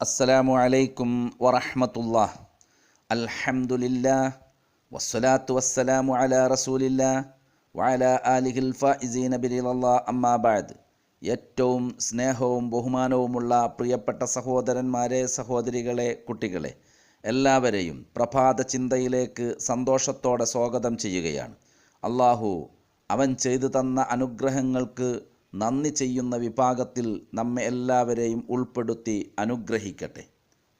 അസ്സലാമു അലൈക്കും വറഹമത്തുള്ള അൽഹംദുലില്ലാ വസ്സലാത്തു വസ്സലാമു അല റസൂലില്ല വഅല ആലിഹിൽ ഫായിസീന ബിരിളല്ലാ അമ്മാ ബഅദ്. ഏറ്റവും സ്നേഹവും ബഹുമാനവുമുള്ള പ്രിയപ്പെട്ട സഹോദരന്മാരെ സഹോദരികളെ കുട്ടികളെ എല്ലാവരെയും പ്രഭാത ചിന്തയിലേക്ക് സന്തോഷത്തോടെ സ്വാഗതം ചെയ്യുകയാണ്. അള്ളാഹു അവൻ ചെയ്തു തന്ന അനുഗ്രഹങ്ങൾക്ക് നന്ദി ചെയ്യുന്ന വിഭാഗത്തിൽ നമ്മെ എല്ലാവരെയും ഉൾപ്പെടുത്തി അനുഗ്രഹിക്കട്ടെ.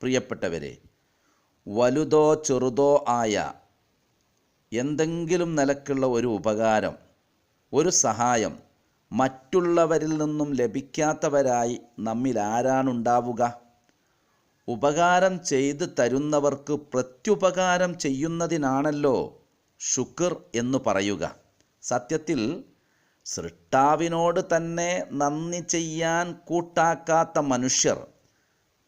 പ്രിയപ്പെട്ടവരെ വലുതോ ചെറുതോ ആയ എന്തെങ്കിലും നിലക്കുള്ള ഒരു ഉപകാരം ഒരു സഹായം മറ്റുള്ളവരിൽ നിന്നും ലഭിക്കാത്തവരായി നമ്മിൽ ആരാണുണ്ടാവുക? ഉപകാരം ചെയ്ത് തരുന്നവർക്ക് പ്രത്യുപകാരം ചെയ്യുന്നതിനാണല്ലോ ശുക്ർ എന്ന് പറയുക. സത്യത്തിൽ സൃഷ്ടാവിനോട് തന്നെ നന്ദി ചെയ്യാൻ കൂട്ടാക്കാത്ത മനുഷ്യർ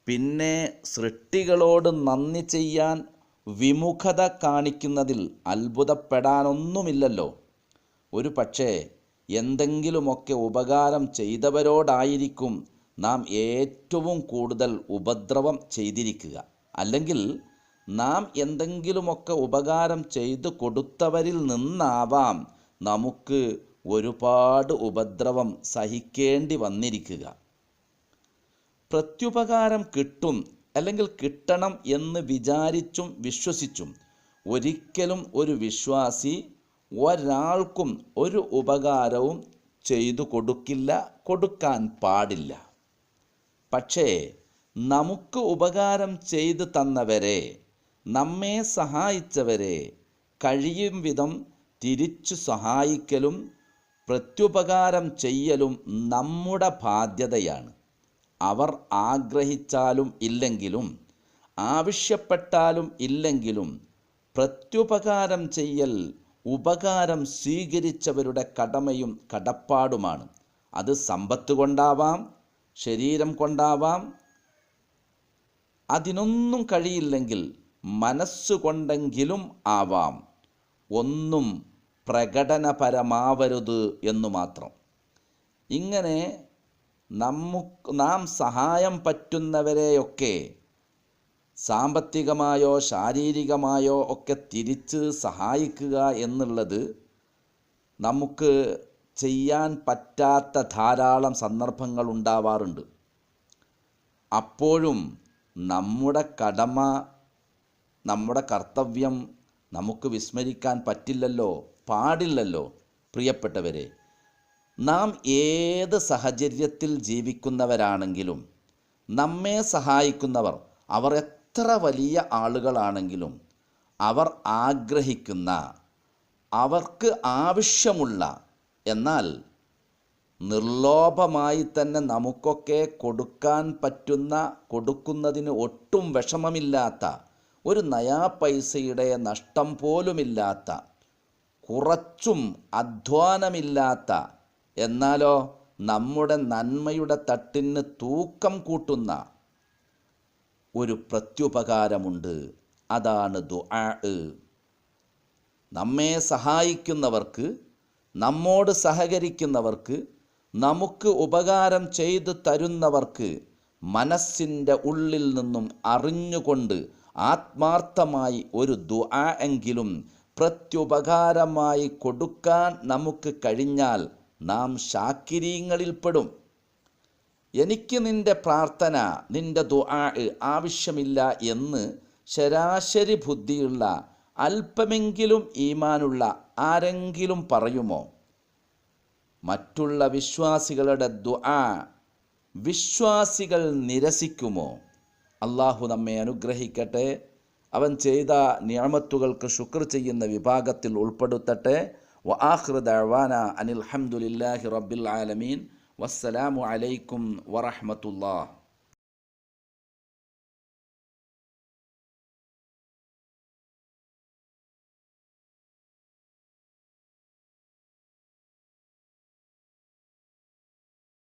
പിന്നെ സൃഷ്ടികളോട് നന്ദി ചെയ്യാൻ വിമുഖത കാണിക്കുന്നതിൽ അത്ഭുതപ്പെടാനൊന്നുമില്ലല്ലോ. ഒരു പക്ഷേ എന്തെങ്കിലുമൊക്കെ ഉപകാരം ചെയ്തവരോടായിരിക്കും നാം ഏറ്റവും കൂടുതൽ ഉപദ്രവം ചെയ്തിരിക്കുക. അല്ലെങ്കിൽ നാം എന്തെങ്കിലുമൊക്കെ ഉപകാരം ചെയ്തു കൊടുത്തവരിൽ നിന്നാവാം നമുക്ക് ഒരുപാട് ഉപദ്രവം സഹിക്കേണ്ടി വന്നിരിക്കുക. പ്രത്യുപകാരം കിട്ടും അല്ലെങ്കിൽ കിട്ടണം എന്ന് വിചാരിച്ചും വിശ്വസിച്ചും ഒരിക്കലും ഒരു വിശ്വാസി ഒരാൾക്കും ഒരു ഉപകാരവും ചെയ്തു കൊടുക്കില്ല കൊടുക്കാൻ പാടില്ല. പക്ഷേ നമുക്ക് ഉപകാരം ചെയ്തു തന്നവരെ നമ്മെ സഹായിച്ചവരെ കഴിയും വിധം തിരിച്ചു സഹായിക്കലും പ്രത്യുപകാരം ചെയ്യലും നമ്മുടെ ബാധ്യതയാണ്. അവർ ആഗ്രഹിച്ചാലും ഇല്ലെങ്കിലും ആവശ്യപ്പെട്ടാലും ഇല്ലെങ്കിലും പ്രത്യുപകാരം ചെയ്യൽ ഉപകാരം സ്വീകരിച്ചവരുടെ കടമയും കടപ്പാടുമാണ്. അത് സമ്പത്ത് കൊണ്ടാവാം ശരീരം കൊണ്ടാവാം. അതിനൊന്നും കഴിയില്ലെങ്കിൽ മനസ്സുകൊണ്ടെങ്കിലും ആവാം. ഒന്നും പ്രകടനപരമാവരുത് എന്നു മാത്രം. ഇങ്ങനെ നമുക്ക് നാം സഹായം പറ്റുന്നവരെയൊക്കെ സാമ്പത്തികമായോ ശാരീരികമായോ ഒക്കെ തിരിച്ച് സഹായിക്കുക എന്നുള്ളത് നമുക്ക് ചെയ്യാൻ പറ്റാത്ത ധാരാളം സന്ദർഭങ്ങൾ ഉണ്ടാവാറുണ്ട്. അപ്പോഴും നമ്മുടെ കടമ നമ്മുടെ കർത്തവ്യം നമുക്ക് വിസ്മരിക്കാൻ പറ്റില്ലല്ലോ പാടില്ലല്ലോ പ്രിയപ്പെട്ടവരെ. നാം ഏത് സാഹചര്യത്തിൽ ജീവിക്കുന്നവരാണെങ്കിലും നമ്മെ സഹായിക്കുന്നവർ അവർ എത്ര വലിയ ആളുകളാണെങ്കിലും അവർ ആഗ്രഹിക്കുന്ന അവർക്ക് ആവശ്യമുള്ള എന്നാൽ നിർലോഭമായി തന്നെ നമുക്കൊക്കെ കൊടുക്കാൻ പറ്റുന്ന കൊടുക്കുന്നതിന് ഒട്ടും വിഷമമില്ലാത്ത ഒരു നയാ പൈസയുടെ നഷ്ടം പോലുമില്ലാത്ത കുറച്ചും അധ്വാനമില്ലാത്ത എന്നാലോ നമ്മുടെ നന്മയുടെ തട്ടിന് തൂക്കം കൂട്ടുന്ന ഒരു പ്രത്യുപകാരമുണ്ട്. അതാണ് ദുആ. നമ്മെ സഹായിക്കുന്നവർക്ക് നമ്മോട് സഹകരിക്കുന്നവർക്ക് നമുക്ക് ഉപകാരം ചെയ്തു തരുന്നവർക്ക് മനസ്സിന്റെ ഉള്ളിൽ നിന്നും അറിഞ്ഞുകൊണ്ട് ആത്മാർത്ഥമായി ഒരു ദുആ എങ്കിലും പ്രത്യുപകാരമായി കൊടുക്കാൻ നമുക്ക് കഴിഞ്ഞാൽ നാം ശാക്കിരീങ്ങളിൽപ്പെടും. എനിക്ക് നിന്റെ പ്രാർത്ഥന നിന്റെ ദുആ ആവശ്യമില്ല എന്ന് ശരാശരി ബുദ്ധിയുള്ള അല്പമെങ്കിലും ഈമാനുള്ള ആരെങ്കിലും പറയുമോ? മറ്റുള്ള വിശ്വാസികളുടെ ദുആ വിശ്വാസികൾ നിരസിക്കുമോ? അള്ളാഹു നമ്മെ അനുഗ്രഹിക്കട്ടെ. അവൻ ചെയ്ത നിയമത്തുകൾക്ക് ശുക്ർ ചെയ്യുന്ന വിഭാഗത്തിൽ ഉൾപ്പെടുത്തട്ടെ. വ ദഅവാന അനിൽ ഹംദുലില്ലാഹി റബ്ബിൽ ആലമീൻ. വസ്സലാമു അലൈക്കും വറഹ്മത്തുള്ളാഹ്.